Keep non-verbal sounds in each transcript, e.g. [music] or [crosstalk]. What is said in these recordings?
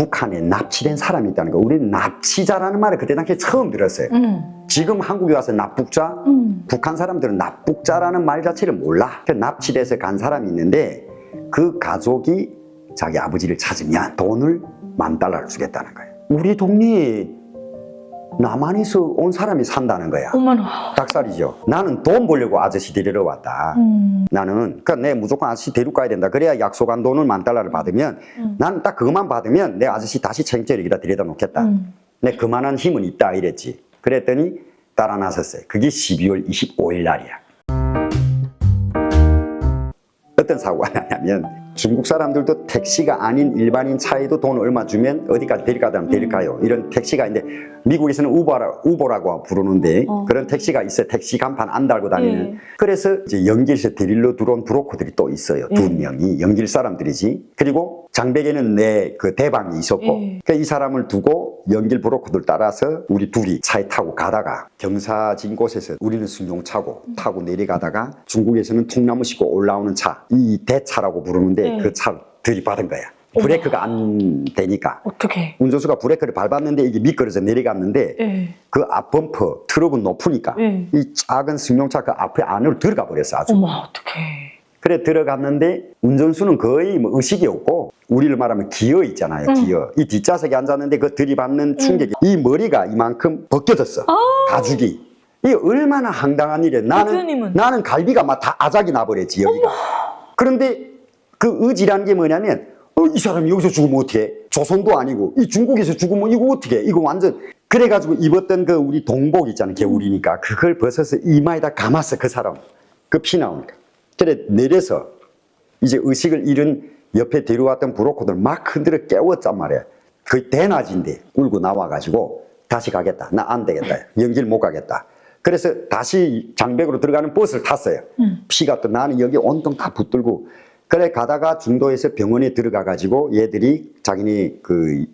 북한에 납치된 사람이 있다는 거. 우리는 납치자라는 말을 그때 당시에 처음 들었어요. 음. 지금 한국에 와서 납북자, 음. 북한 사람들은 납북자라는 말 자체를 몰라. 그 납치돼서 간 사람이 있는데 그 가족이 자기 아버지를 찾으면 돈을 만 달러를 주겠다는 거예요. 우리 동네에 남한에서 온 사람이 산다는 거야. 어머나. 닭살이죠. 나는 돈 벌려고 아저씨 데리러 왔다. 음. 나는 그러니까 내 무조건 아저씨 데리고 가야 된다. 그래야 약속한 돈을 만 달러를 받으면 음. 나는 딱 그것만 받으면 내 아저씨 다시 여기다 데려다 놓겠다. 음. 내 그만한 힘은 있다 이랬지. 그랬더니 따라 나섰어요. 그게 12월 25일 날이야. 어떤 사고가 나냐면 중국 사람들도 택시가 아닌 일반인 차에도 돈 얼마 주면 어디까지 하면 데릴까요? 이런 택시가 있는데 미국에서는 우버라, 우버라고 부르는데 어. 그런 택시가 있어요. 택시 간판 안 달고 다니는. 예. 그래서 이제 연길에서 데릴러 들어온 브로커들이 또 있어요. 두 예. 명이 연길 사람들이지. 그리고 장백에는 내 그 대방이 있었고 예. 그러니까 이 사람을 두고 연길 브로커들 따라서 우리 둘이 차에 타고 가다가 경사진 곳에서 우리는 승용차고 음. 타고 내려가다가 중국에서는 통나무 싣고 올라오는 차, 이 대차라고 부르는데 예. 그 차를 들이받은 거야. 어머. 브레이크가 안 되니까. 어떻게? 운전수가 브레이크를 밟았는데 이게 미끄러져 내려갔는데 예. 그 앞범퍼 트럭은 높으니까 예. 이 작은 승용차 그 앞에 안으로 들어가 버렸어 아주. 어머 어떡해. 그래 들어갔는데 운전수는 거의 뭐 의식이 없고 우리를 말하면 기어 있잖아요 음. 기어 이 뒷좌석에 앉았는데 그 들이받는 충격이 이 머리가 이만큼 벗겨졌어 아. 가죽이 이게 얼마나 황당한 일이야 나는 대표님은? 나는 갈비가 막 다 아작이 나버렸지 여기가 그런데 그 의지라는 게 뭐냐면 어, 이 사람이 여기서 죽으면 어떻게 조선도 아니고 이 중국에서 죽으면 이거 어떻게 이거 완전 그래가지고 입었던 그 우리 동복 있잖아요 겨울이니까. 그걸 벗어서 이마에다 감았어 그 사람 그 피 나오니까. 그래 내려서 이제 의식을 잃은 옆에 데려왔던 브로커들 막 흔들어 깨웠단 말이야. 거의 대낮인데 울고 나와가지고 다시 가겠다. 나 안 되겠다. 연길 못 가겠다. 그래서 다시 장백으로 들어가는 버스를 탔어요. 음. 피가 또 나는 여기 온통 다 붙들고 그래 가다가 중도에서 병원에 들어가 가지고 얘들이 자기네 그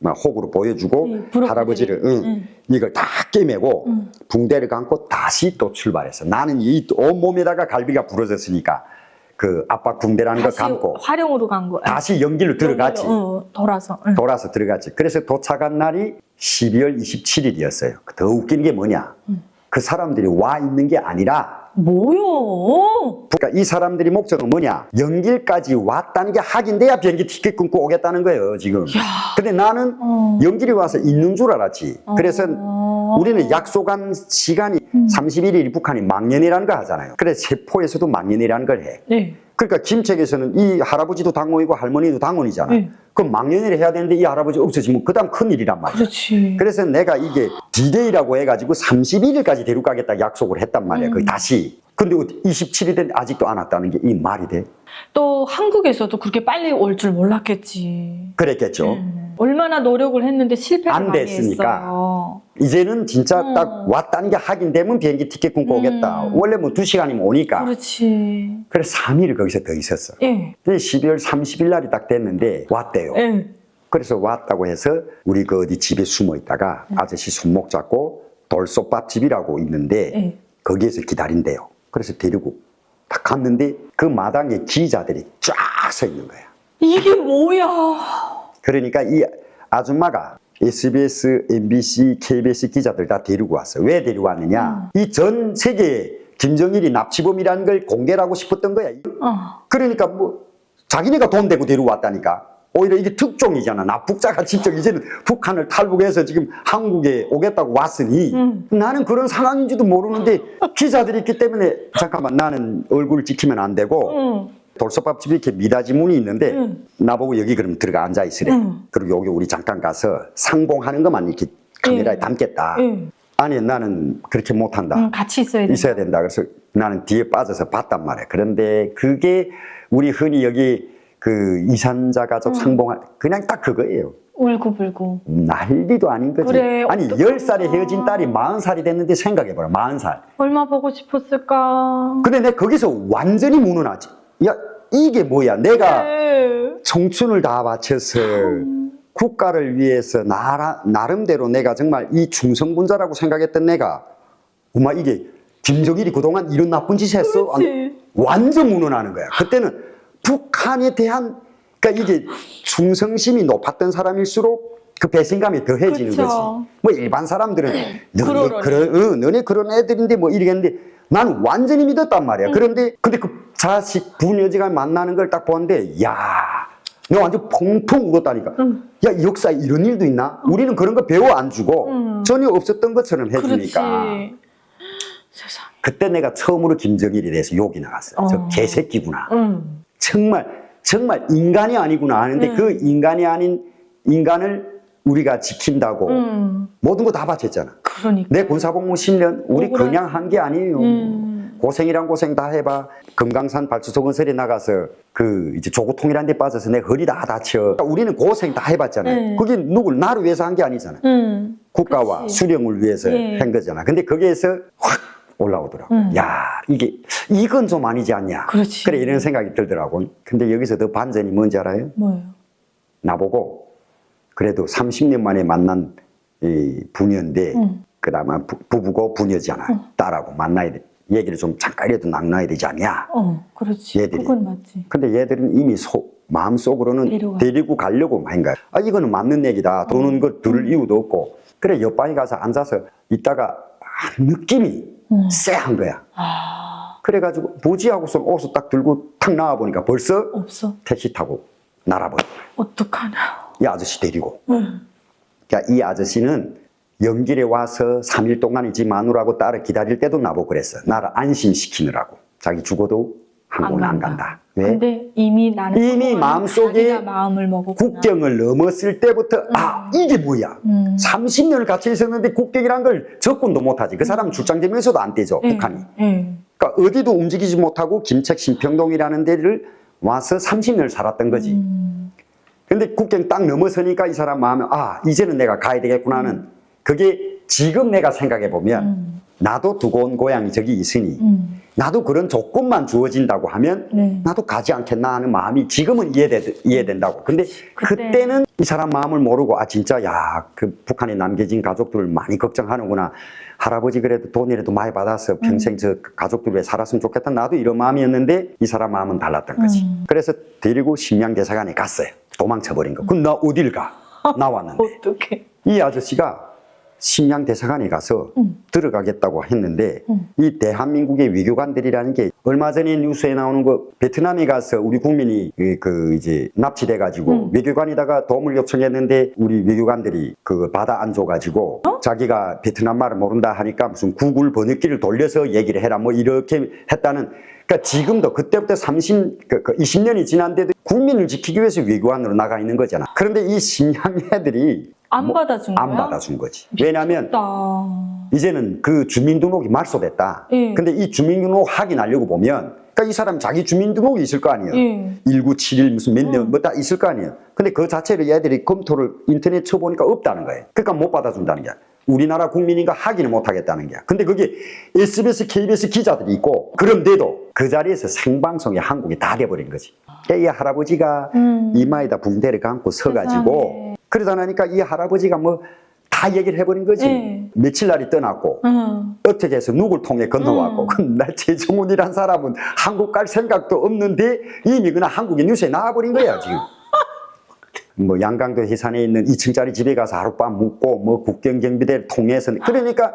막 혹으로 보여주고 예, 브로커들이. 할아버지를 응, 응. 이걸 다 꿰매고 응. 붕대를 감고 다시 또 출발했어. 나는 이 온몸에다가 갈비가 부러졌으니까 그 압박 붕대라는 거 다시 감고 활용으로 간 거야. 다시 연길로 들어갔지. 어, 돌아서. 응. 돌아서 들어갔지. 그래서 도착한 날이 12월 27일이었어요. 더 웃긴 게 뭐냐? 음. 그 사람들이 와 있는 게 아니라 뭐요? 그러니까 이 사람들이 목적은 뭐냐? 연길까지 왔다는 게 확인돼야 비행기 티켓 끊고 오겠다는 거예요, 지금. 야. 근데 나는 어. 연길이 와서 있는 줄 알았지. 그래서 어. 우리는 약속한 시간이 음. 31일이 북한이 망년이라는 거 하잖아요. 그래서 세포에서도 망년이라는 걸 해. 네. 그러니까 김책에서는 이 할아버지도 당원이고 할머니도 당원이잖아. 네. 그럼 망년이를 해야 되는데 이 할아버지 없어지면 그 다음 큰 일이란 말이야. 그렇지. 그래서 내가 이게 디데이라고 해가지고 31일까지 데려가겠다 약속을 했단 말이야. 음. 그 다시. 근데 27일 됐는데 아직도 안 왔다는 게 이 말이 돼? 또 한국에서도 그렇게 빨리 올 줄 몰랐겠지. 그랬겠죠. 음. 얼마나 노력을 했는데 실패를 안 많이 됐으니까. 했어요. 이제는 진짜 음. 딱 왔다는 게 확인되면 비행기 티켓 끊고 음. 오겠다. 원래 뭐 두 시간이면 오니까. 그렇지. 그래서 3일을 거기서 더 있었어. 예. 근데 12월 30일 날이 딱 됐는데 왔대요. 예. 그래서 왔다고 해서 우리 그 어디 집에 숨어 있다가 음. 아저씨 손목 잡고 돌솥밥집이라고 있는데 예. 거기에서 기다린대요. 그래서 데리고 딱 갔는데 그 마당에 기자들이 쫙 서 있는 거야. 이게 뭐야? 그러니까 이 아줌마가 SBS, MBC, KBS 기자들 다 데리고 왔어요. 왜 데리고 왔느냐? 음. 이전 세계에 김정일이 납치범이라는 걸 공개를 하고 싶었던 거야. 어. 그러니까 뭐 자기네가 돈 대고 데려왔다니까. 오히려 이게 특종이잖아. 납북자가 직접 이제는 북한을 탈북해서 지금 한국에 오겠다고 왔으니 음. 나는 그런 상황인지도 모르는데 기자들이 있기 때문에 잠깐만 나는 얼굴 지키면 안 되고 응. 돌솥밥집이 이렇게 미닫이 문이 있는데 응. 나보고 여기 그럼 들어가 앉아 있으래. 응. 그리고 여기 우리 잠깐 가서 상봉하는 것만 이렇게 카메라에 예. 담겠다. 예. 아니 나는 그렇게 못한다. 응, 같이 있어야 돼. 있어야 된다. 그래서 나는 뒤에 빠져서 봤단 말이야. 그런데 그게 우리 흔히 여기 그 이산자 가족 음. 상봉할 그냥 딱 그거예요. 울고불고. 난리도 아닌 거지. 그래, 아니 어떡하냐. 열 살에 헤어진 딸이 마흔 살이 됐는데 생각해봐라. 마흔 살. 얼마 보고 싶었을까? 근데 내가 거기서 완전히 무능하지. 야 이게 뭐야? 내가 네. 청춘을 다 바쳐서 국가를 위해서 나라, 나름대로 내가 정말 이 충성분자라고 생각했던 내가 엄마 이게 김정일이 그동안 이런 나쁜 짓 했어? 그렇지. 완전 무능하는 거야. 그때는 북한에 대한 그러니까 이게 충성심이 높았던 사람일수록 그 배신감이 더해지는 그쵸. 거지. 뭐 일반 사람들은 너네. 그런 어, 너네 그런 애들인데 뭐 이러겠는데 나는 완전히 믿었단 말이야. 음. 그런데 근데 그 자식 부녀지가 만나는 걸 딱 보는데 야. 너 완전 펑펑 울었다니까. 음. 야, 이 역사에 이런 일도 있나? 우리는 그런 거 배워 안 주고 음. 전혀 없었던 것처럼. 해주니까. 세상. 그때 내가 처음으로 김정일에 대해서 욕이 나갔어요. 저 어. 개새끼구나. 음. 정말 정말 인간이 아니구나 하는데 음. 그 인간이 아닌 인간을 우리가 지킨다고 음. 모든 거 다 바쳤잖아. 그러니까. 내 군사복무 10년 우리 억울하지. 그냥 한 게 아니에요. 음. 고생이란 고생 다 해봐. 금강산 발주소 건설에 나가서 그 이제 조고통이란 데 빠져서 내 허리 다 다쳐. 그러니까 우리는 고생 다 해봤잖아요. 네. 그게 누굴 나를 위해서 한 게 아니잖아. 음. 국가와 그치. 수령을 위해서 예. 한 거잖아. 근데 거기에서 확 올라오더라고. 음. 야 이게 이건 좀 아니지 않냐. 그렇지. 그래 이런 생각이 들더라고. 근데 여기서 더 반전이 뭔지 알아요? 뭐예요? 나보고 그래도 30년 만에 만난 이 부녀인데 음. 그다음에 부- 부부고 부녀잖아. 딸하고 만나야 돼. 얘기를 좀 잠깐이라도 나눠야 되지 않냐. 어, 그렇지. 얘들이. 그건 맞지. 근데 얘들은 이미 소, 마음속으로는 데려가. 데리고 가려고 한 거야. 아, 이거는 맞는 얘기다. 도는 거 들을 이유도 없고. 그래, 옆방에 가서 앉아서 있다가 아, 느낌이 음. 쎄한 거야. 아, 그래가지고 뭐지 하고서 옷을 딱 들고 탁 나와보니까 벌써 없어. 택시 타고 날아버려. 어떡하나. 이 아저씨 데리고. 응. 그러니까 이 아저씨는 연길에 와서 3일 동안 지 마누라고 딸을 기다릴 때도 나보고 그랬어. 나를 안심시키느라고. 자기 죽어도 한국은 안 간다. 왜? 근데 이미 나는 이미 마음속에 마음을. 국경을 넘었을 때부터 아 이게 뭐야 음. 30년을 같이 있었는데 국경이란 걸 접근도 못하지 그 사람 출장되면서도 안 떼죠 예, 북한이 예. 그러니까 어디도 움직이지 못하고 김책 신평동이라는 데를 와서 30년을 살았던 거지 음. 근데 국경 딱 넘어서니까 이 사람 마음에 아 이제는 내가 가야 되겠구나는 그게 지금 내가 생각해 보면 음. 나도 두고 온 고향이 저기 있으니 음. 나도 그런 조건만 주어진다고 하면 네. 나도 가지 않겠나 하는 마음이 지금은 이해되, 이해된다고. 근데 그때, 는이 사람 마음을 모르고 아 진짜 야 그 북한에 남겨진 가족들을 많이 걱정하는구나. 할아버지 그래도 돈이라도 많이 받아서 평생 저 가족들 왜 살았으면 좋겠다. 나도 이런 마음이었는데 이 사람 마음은 달랐던 거지. 음. 그래서 데리고 심양 대사관에 갔어요. 도망쳐버린 거. 그럼 나 어딜 가? 나왔는데 [laughs] 어떡해. 이 아저씨가 심양 대사관에 가서 음. 들어가겠다고 했는데 음. 이 대한민국의 외교관들이라는 게 얼마 전에 뉴스에 나오는 거 베트남에 가서 우리 국민이 그- 그 이제 납치돼 가지고 음. 외교관에다가 도움을 요청했는데 우리 외교관들이 그 받아 안 줘 가지고 어? 자기가 베트남 말을 모른다 하니까 무슨 구글 번역기를 돌려서 얘기를 해라 뭐 이렇게 했다는 그러니까 지금도 그때부터 30, 그, 그 20년이 지난데도 국민을 지키기 위해서 외교관으로 나가 있는 거잖아. 그런데 이 심양 애들이 안 뭐- 받아준 거야? 안 받아준 거지. 왜냐하면 나. 이제는 그 주민등록이 말소됐다. 예. 근데 이 주민등록 확인하려고 보면, 그러니까 이 사람 자기 주민등록이 있을 거 아니에요. 예. 1971 무슨 몇년 음. 뭐다 있을 거 아니에요. 근데 그 자체를 얘들이 검토를 인터넷 쳐보니까 없다는 거예요. 그러니까 못 받아준다는 게. 우리나라 국민인가 확인을 못 하겠다는 게. 근데 그게 SBS, KBS 기자들이 있고, 그런데도 그 자리에서 생방송이 한국이 다 돼버린 거지. 이 할아버지가 음. 이마에다 붕대를 감고 서가지고. 그러다 나니까 이 할아버지가 뭐 다 얘기를 해버린 거지. 예. 며칠 날이 떠났고, 응. 어떻게 해서 누굴 통해 건너왔고 음. 그날 최종훈이란 사람은 한국 갈 생각도 없는데 이미 그냥 한국의 뉴스에 나와버린 거야 지금 [laughs] 뭐 양강도 해산에 있는 2층짜리 집에 가서 하룻밤 묵고 뭐 국경경비대를 통해서 그러니까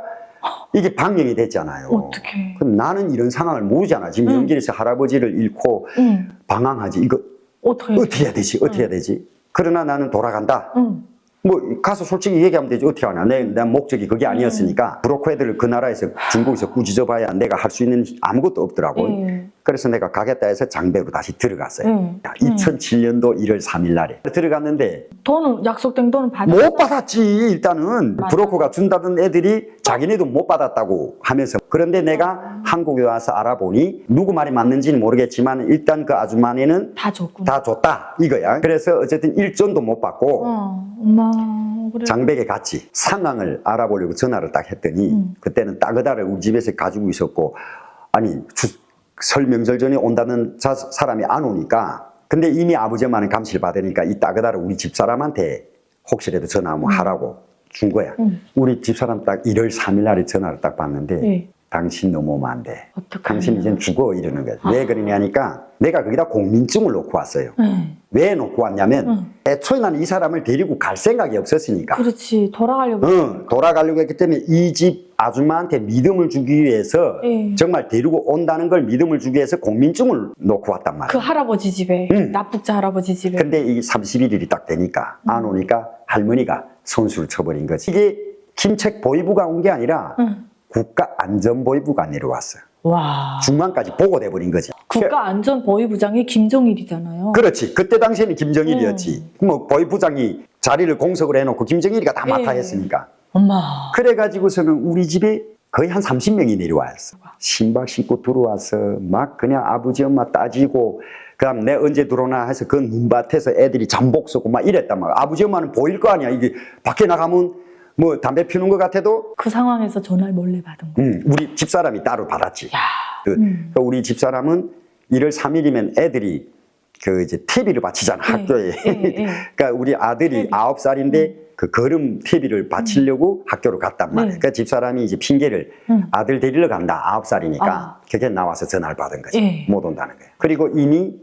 이게 방영이 됐잖아요 어떡해. 그럼 나는 이런 상황을 모르잖아 지금 음. 연길에서 할아버지를 잃고 응. 방황하지 이거. 어떻게 해야 되지 어떻게 해야 되지 그러나 나는 돌아간다. 응. 뭐 가서 솔직히 얘기하면 되지. 어떻게 하냐. 내, 내 목적이 그게 아니었으니까 브로커들을 그 나라에서 중국에서 꾸짖어 봐야 내가 할 수 있는 아무것도 없더라고. 예. 그래서 내가 가겠다 해서 장배로 다시 들어갔어요 예. 야, 2007년도 1월 3일 날에 들어갔는데 돈은 약속된 돈은 받아. 못 받았지 일단은 맞아. 브로커가 준다던 애들이 자기네도 못 받았다고 하면서 그런데 내가 한국에 와서 알아보니 누구 말이 맞는지는 모르겠지만 일단 그 아주머니는 다 줬구나. 다 줬다 이거야 그래서 어쨌든 일전도 못 받고 어, 엄마 그래. 장백에 갔지. 상황을 알아보려고 전화를 딱 했더니 음. 그때는 따그다를 우리 집에서 가지고 있었고 아니 주- 설 명절 전에 온다는 자- 사람이 안 오니까 근데 이미 아버지 엄마는 감시를 받으니까 이 따그다를 우리 집사람한테 혹시라도 전화 한번 하라고 준 거야. 음. 우리 집사람 딱 1월 3일 날에 전화를 딱 받는데 예. 당신 넘어오면 안 돼. 당신 이젠 죽어 이러는 거지. 왜 그러냐니까 내가 거기다 공민증을 놓고 왔어요. 네. 왜 놓고 왔냐면 응. 애초에 나는 이 사람을 데리고 갈 생각이 없었으니까. 그렇지. 돌아가려고. 응, 돌아가려고 했기 때문에 이 집 아줌마한테 믿음을 주기 위해서 예. 정말 데리고 온다는 걸 믿음을 주기 위해서 공민증을 놓고 왔단 말이야. 그 할아버지 집에. 응. 납북자 할아버지 집에. 근데 이 31일이 딱 되니까 안 오니까 할머니가 손수를 쳐버린 거지. 이게 김책 보위부가 온 게 아니라 응. 국가안전보위부가 내려왔어요. 와. 중간까지 보고돼 버린 거지. 국가안전보위부장이 김정일이잖아요. 그렇지. 그때 당시에는 김정일이었지. 뭐 보위부장이 자리를 공석을 해놓고 김정일이가 다 맡아 예. 했으니까. 엄마. 그래가지고서는 우리 집에 거의 한 30명이 내려왔어. 신발 신고 들어와서 막 그냥 아버지 엄마 따지고 그다음 내 언제 들어오나 해서 그 눈밭에서 애들이 잠복 쏘고 막 이랬단 말이야. 아버지 엄마는 보일 거 아니야. 이게 밖에 나가면 뭐 담배 피우는 것 같아도 그 상황에서 전화를 몰래 받은 거. 음, 우리 집사람이 따로 받았지. 야. 그, 음. 그 우리 집사람은 1월 3일이면 애들이 그 이제 TV를 바치잖아 예, 학교에. 예, 예. [laughs] 그러니까 우리 아들이. 아홉 살인데 그 걸음 TV를 바치려고 학교로 갔단 말이야. 네. 그러니까 집사람이 이제 핑계를 응. 아들 데리러 간다. 아홉 살이니까 아. 그게 나와서 전화를 받은 거지. 예. 못 온다는 거야. 그리고 이미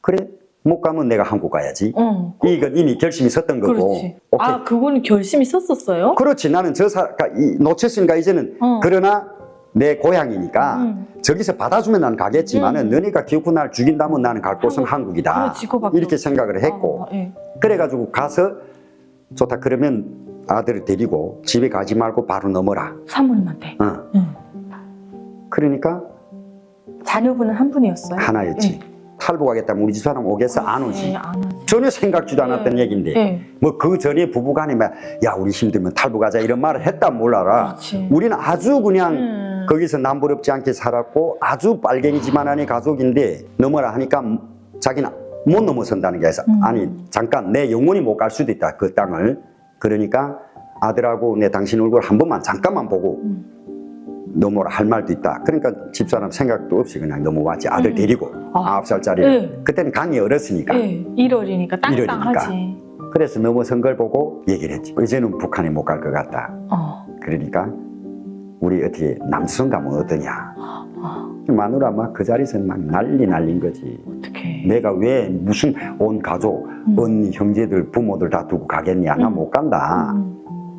그래 못 가면 내가 한국 가야지. 어. 이건 이미 결심이 섰던 거고. 그렇지. 오케이. 아, 그거는 결심이 썼었어요? 그렇지. 나는 저 사, 그러니까 이 놓쳤으니까 이제는 어. 그러나 내 고향이니까 음. 저기서 받아주면 난 가겠지만은 음. 너네가 기어코 날 죽인다면 나는 갈 곳은 한국. 한국이다. 그렇지, 그거밖에 이렇게. 생각을 했고 아, 예. 그래가지고 가서 좋다 그러면 아들을 데리고 집에 가지 말고 바로 넘어라. 사모님한테. 어. 응. 그러니까 자녀분은 한 분이었어요? 하나였지. 탈북하겠다면 우리 집 사람 오겠어 안 오지. 예, 안 오지. 전혀 생각지도 않았던 예. 얘기인데 예. 뭐그 전에 부부간에 막 야 우리 힘들면 탈북하자 이런 말을 했다 몰라라. 그렇지. 우리는 아주 그냥 음. 거기서 남부럽지 않게 살았고 아주 빨갱이지만한의 가족인데 넘어라 하니까 자기는 못 넘어선다는 게 해서 음. 아니 잠깐 내 영원히 못갈 수도 있다 그 땅을 그러니까 아들하고 내 당신 얼굴 한 번만 잠깐만 보고 음. 넘어라 할 말도 있다 그러니까 집사람 생각도 없이 그냥 넘어왔지 아들 음. 데리고 아. 아홉 살짜리 예. 그때는 강이 어렸으니까 예. 1월이니까 땅땅하지. 그래서 넘어선 걸 보고 얘기를 했지 이제는 북한에 못 갈 것 같다 어. 그러니까 우리 어떻게 남수성 가면 어떠냐 어. 마누라 막 그 자리에서 막 난리 날린 거지. 어떡해. 내가 왜 무슨 온 가족, 음. 언니, 형제들, 부모들 다 두고 가겠냐? 나 음. 못 간다. 음.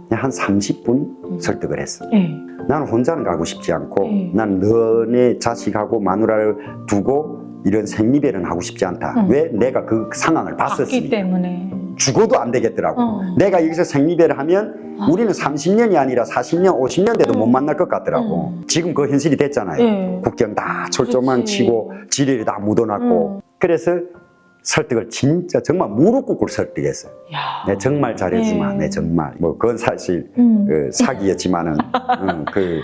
한 30분 음. 설득을 했어. 예. 나는 혼자는 가고 싶지 않고, 음. 난 너네 자식하고 마누라를 두고 이런 생리배는 하고 싶지 않다. 음. 왜? 내가 그 상황을 봤었으니까. 때문에. 죽어도 안 되겠더라고. 어. 내가 여기서 생리배를 하면 아. 우리는 30년이 아니라 40년, 50년 돼도 음. 못 만날 것 같더라고. 음. 지금 그 현실이 됐잖아요. 예. 국경 다 그렇지. 치고 지뢰를 다 묻어놨고 음. 그래서 설득을 진짜 정말 무릎 꿇고 설득했어요. 야. 내 정말 잘해주마, 네. 내 정말 뭐 그건 사실 음. 그 사기였지만은 음, 그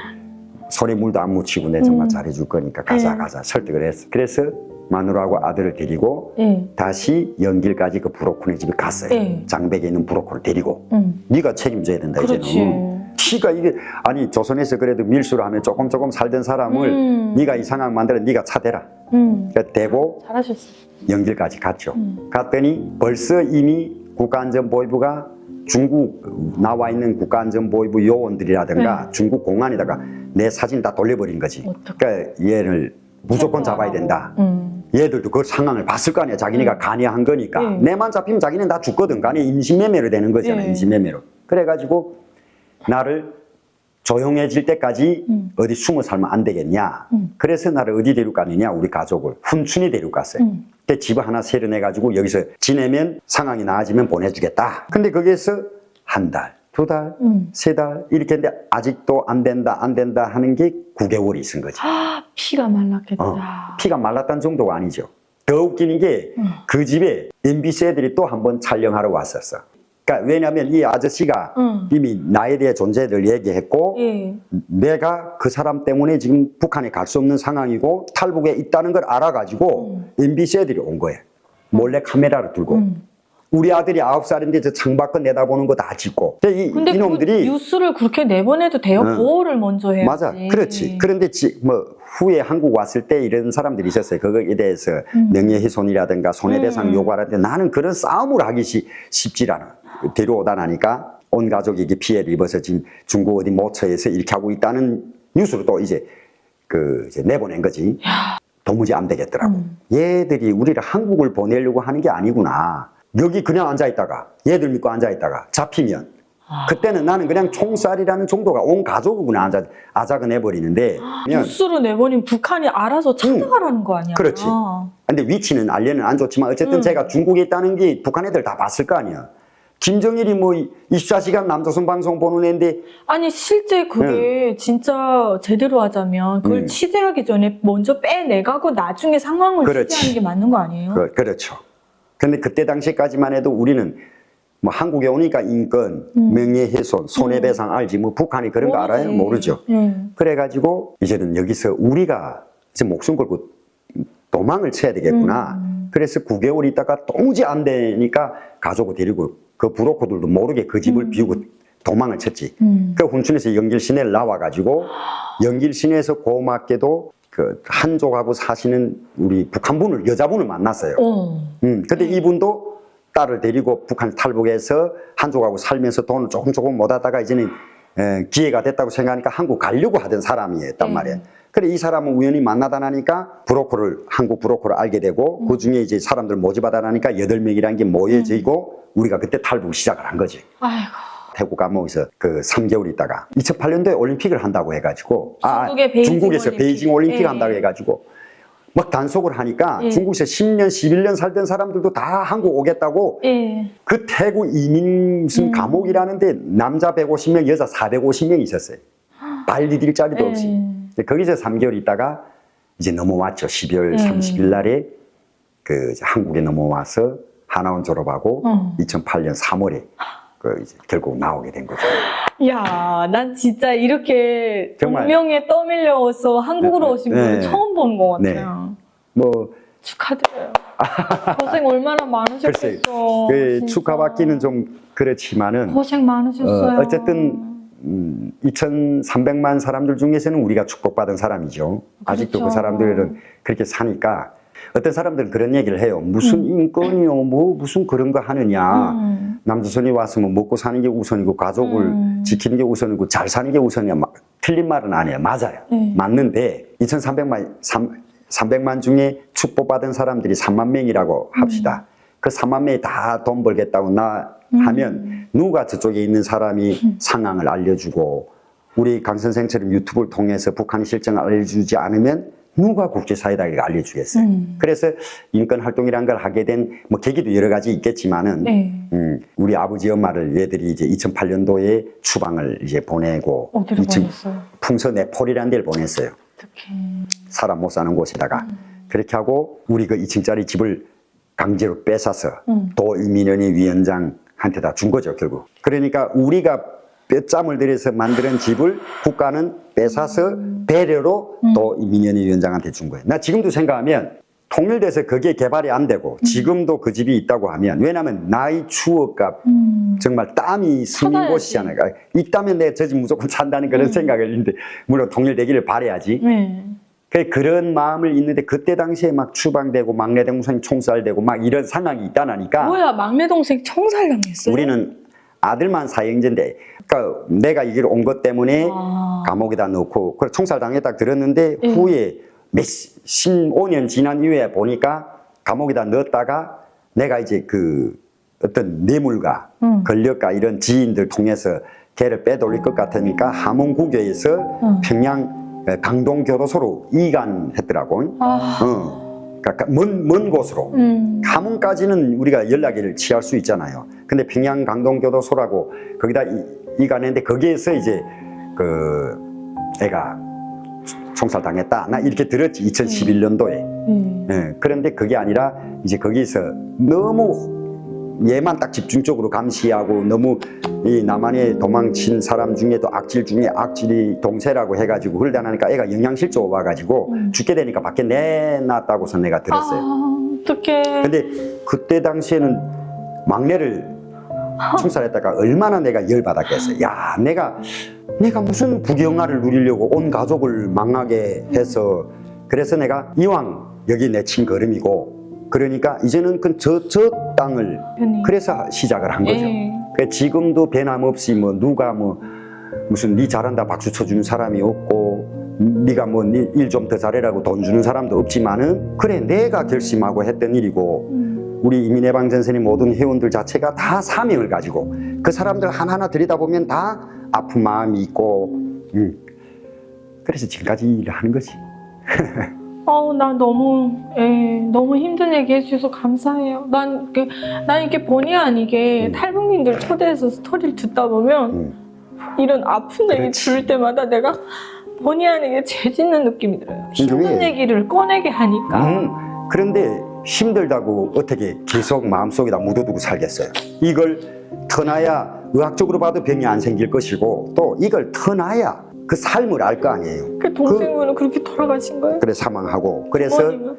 손에 물도 안 묻히고 내 정말 음. 잘해줄 거니까 가자 네. 가자 설득을 했어. 그래서 마누라하고 아들을 데리고 예. 다시 연길까지 그 브로콜리 집에 갔어요. 네. 장백에 있는 브로콜을 데리고 음. 네가 책임져야 된다 그렇지. 이제는. 티가 이게 아니 조선에서 그래도 밀수를 하면 조금 조금 살던 사람을 음. 네가 이 상황 만들어 네가 차대라. 음. 그러니까 대고 잘하셨어. 연길까지 갔죠. 음. 갔더니 벌써 이미 국가안전보위부가 중국 나와 있는 국가안전보위부 요원들이라든가 네. 중국 공안에다가 내 사진 다 돌려버린 거지. 어떡해. 그러니까 얘를 무조건 잡아야 된다. 음. 얘들도 그 상황을 봤을 거 아니야. 자기네가 네. 간이한 거니까. 네. 내만 잡히면 자기는 다 죽거든. 간이 임신매매로 되는 거잖아. 네. 임신매매로. 그래가지고 나를 조용해질 때까지 음. 어디 숨어 살면 안 되겠냐. 음. 그래서 나를 어디 데리고 갔느냐. 우리 가족을. 훈춘이 데리고 갔어요. 음. 그 집을 하나 세려내가지고 여기서 지내면 상황이 나아지면 보내주겠다. 근데 거기에서 한 달, 두 달, 음. 세달 이렇게 했는데 아직도 안 된다, 안 된다 하는 게 9개월이 있은 거지. 아, 피가 말랐겠다. 어, 피가 말랐다는 정도가 아니죠. 더 웃기는 게 음. 그 집에 MBC 애들이 또 한 번 촬영하러 왔었어. 그러니까 왜냐하면 이 아저씨가 음. 이미 나에 대해 존재를 얘기했고 예. 내가 그 사람 때문에 지금 북한에 갈 수 없는 상황이고 탈북에 있다는 걸 알아가지고 MBC 애들이 온 거예요. 몰래 카메라를 들고 음. 우리 아들이 아홉 살인데 저 창밖을 내다보는 거다 찍고 근데 이, 근데 이놈들이 그 뉴스를 그렇게 내보내도 돼요? 응. 보호를 먼저 해야지. 맞아 그렇지 그런데 지, 뭐 후에 한국 왔을 때 이런 사람들이 있었어요 그거에 대해서 음. 명예훼손이라든가 손해배상 음. 요구하는데 나는 그런 싸움을 하기 시, 쉽질 않아 데려오다 나니까 온 가족이 이게 피해를 입어서 지금 중국 어디 모처에서 이렇게 하고 있다는 뉴스로 또 이제 그 이제 내보낸 거지. 도무지 안 되겠더라고. 음. 얘들이 우리를 한국을 보내려고 하는 게 아니구나. 여기 그냥 앉아 있다가 얘들 믿고 앉아 있다가 잡히면 아. 그때는 나는 그냥 총살이라는 정도가 온 가족을 그냥 앉아 아작을 내버리는데 그냥 뉴스로 내보낸 북한이 알아서 찾아가라는 거 아니야? 그렇지. 근데 위치는 알려는 안 좋지만 어쨌든 음. 제가 중국에 있다는 게 북한 애들 다 봤을 거 아니야. 김정일이 뭐 24시간 남조선 방송 보는 애인데 아니 실제 그게 진짜 제대로 하자면 그걸 음. 취재하기 전에 먼저 빼내가고 나중에 상황을 그렇지. 취재하는 게 맞는 거 아니에요? 그, 그렇죠. 근데 그때 당시까지만 해도 우리는 뭐 한국에 오니까 인권, 음. 명예훼손, 손해배상 알지 뭐 북한이 그런 거 알아요? 모르죠. 네. 그래가지고 이제는 여기서 우리가 이제 목숨 걸고 도망을 쳐야 되겠구나. 음. 그래서 9개월 있다가 도무지 안 되니까 가족을 데리고 그 부로코들도 모르게 그 집을 음. 비우고 도망을 쳤지. 음. 그 훈춘에서 연길 시내를 나와가지고 [gasps] 연길 시내에서 고맙게도 그 한족하고 사시는 우리 북한분을 여자분을 만났어요. 어. 음, 근데 네. 이분도 딸을 데리고 북한 탈북해서 한족하고 살면서 돈을 조금 조금 못 하다가 이제는 에, 기회가 됐다고 생각하니까 한국 가려고 하던 사람이었단 네. 말이에요. 그래 이 사람은 우연히 만나다 나니까 브로커를 한국 브로커를 알게 되고 음. 그 중에 이제 사람들 모집하다 나니까 여덟 명이라는 게 모여지고 우리가 그때 탈북 시작을 한 거지. 아이고. 태국 감옥에서 그 3개월 있다가 2008년도에 올림픽을 한다고 해가지고 아, 중국의 베이징 중국에서 올림픽. 베이징 올림픽 예. 한다고 해가지고 막 단속을 하니까 예. 중국에서 10년, 11년 살던 사람들도 다 한국 오겠다고 예. 그 태국 이민 무슨 음. 감옥이라는데 남자 150명, 여자 450명 있었어요. 발리 딜 자리도 없이. 예. 근데 거기서 3개월 있다가 이제 넘어왔죠. 12월 음. 30일 날에 그 한국에 넘어와서 하나원 졸업하고 어. 2008년 3월에 그 이제 결국 나오게 된 거죠. 야, 난 진짜 이렇게 정말. 운명에 떠밀려서 한국으로 네, 오신 네. 분을 처음 보는 것 네. 같아요. 뭐 축하드려요. 고생 얼마나 많으셨겠어. 그. 축하받기는 좀 그렇지만은 고생 많으셨어요. 어, 어쨌든 음, 2,300만 사람들 중에서는 우리가 축복받은 사람이죠. 아직도 그 그렇죠. 사람들은 그렇게 사니까 어떤 사람들은 그런 얘기를 해요. 무슨 인권이요, 뭐 무슨 그런 거 하느냐. 음. 남조선이 왔으면 먹고 사는 게 우선이고 가족을 음. 지키는 게 우선이고 잘 사는 게 우선이야. 마- 틀린 말은 아니에요. 맞아요. 네. 맞는데 2,300만 300만 중에 축복받은 사람들이 3만 명이라고 합시다. 그 3만 명이 다 돈 벌겠다고 나 하면 누가 저쪽에 있는 사람이 상황을 알려주고 우리 강 선생처럼 유튜브를 통해서 북한 실정을 알려주지 않으면 누가 국제사회다에 알려주겠어요. 음. 그래서 인권 활동이란 걸 하게 된 뭐 계기도 여러 가지 있겠지만은 네. 음, 우리 아버지 엄마를 얘들이 이제 2008년도에 추방을 이제 보내고 어디로 2000 보냈어요? 풍서 네폴이라는 데를 보냈어요. 어떻게? 사람 못 사는 곳에다가 음. 그렇게 하고 우리 그 2층짜리 집을 강제로 뺏어서 음. 도민연위 위원장한테 다 준 거죠 결국. 그러니까 우리가 뼈짬을 들여서 만드는 집을 국가는 뺏어서 배려로 음. 도민연위 위원장한테 준 거예요. 나 지금도 생각하면 통일돼서 그게 개발이 안 되고 지금도 그 집이 있다고 하면 왜냐하면 나의 추억과 음. 정말 땀이 찾아야지. 곳이잖아요. 있다면 내가 저 집 무조건 산다는 그런 음. 생각을 했는데 물론 통일되기를 바래야지. 네. 그 그런 마음을 있는데 그때 당시에 막 추방되고 막내 동생 총살되고 막 이런 상황이 있다나니까 뭐야 막내 동생 청살당했어요? 우리는 아들만 사형제인데 그러니까 내가 이길 온 것 때문에 아. 감옥에다 넣고 그래 총살 당했다 들었는데 예. 후에 몇 15년 지난 이후에 보니까 감옥에다 넣었다가 내가 이제 그 어떤 뇌물과 음. 권력과 이런 지인들 통해서 걔를 빼돌릴 것 같으니까 함흥국교에서 음. 평양 강동 교도소로 이관했더라고. 아. 어. 그러니까 먼, 먼 곳으로. 음. 함흥까지는 우리가 연락을 취할 수 있잖아요. 근데 평양 강동교도소라고 거기다 이, 이관했는데 거기에서 이제 그 애가 총살 당했다. 나 이렇게 들었지 2011년도에. 음. 예, 그런데 그게 아니라 이제 거기서 너무 얘만 딱 집중적으로 감시하고 너무 이 남한에 도망친 사람 중에도 악질 중에 악질이 동세라고 해가지고 그러다 나니까 애가 영양실조 와가지고 음. 죽게 되니까 밖에 내놨다고서 내가 들었어요. 아, 어떡해. 근데 그때 당시에는 막내를 총살했다가 얼마나 내가 열받았겠어요. 야, 내가 내가 무슨 부경화를 누리려고 온 가족을 망하게 해서 그래서 내가 이왕 여기 내 친 걸음이고 그러니까 이제는 그저 저 땅을 편히. 그래서 시작을 한 거죠. 예. 그 지금도 변함없이 뭐 누가 뭐 무슨 니 잘한다 박수 쳐주는 사람이 없고 네가 뭐 일 좀 더 잘해라고 돈 주는 사람도 없지만은 그래 내가 결심하고 했던 일이고 음. 우리 이민해방 전선의 모든 회원들 자체가 다 사명을 가지고 그 사람들 하나하나 들여다보면 다 아픈 마음이 있고 음. 그래서 지금까지 이 일을 하는 거지 [laughs] 어우, 난 너무, 예, 너무 힘든 얘기 해주셔서 감사해요. 난, 그, 난 이렇게 본의 아니게 음. 탈북민들 초대해서 스토리를 듣다 보면 음. 이런 아픈 얘기 그렇지. 들을 때마다 내가 본의 아니게 죄짓는 느낌이 들어요. 힘든 얘기를 꺼내게 하니까. 음, 그런데 힘들다고 어떻게 계속 마음속에다 묻어두고 살겠어요? 이걸 터놔야 의학적으로 봐도 병이 안 생길 것이고 또 이걸 터놔야 그 삶을 알 거 아니에요. 그 동생분은 그... 렇게 돌아가신 거예요? 그래 사망하고 그래서 어머님은?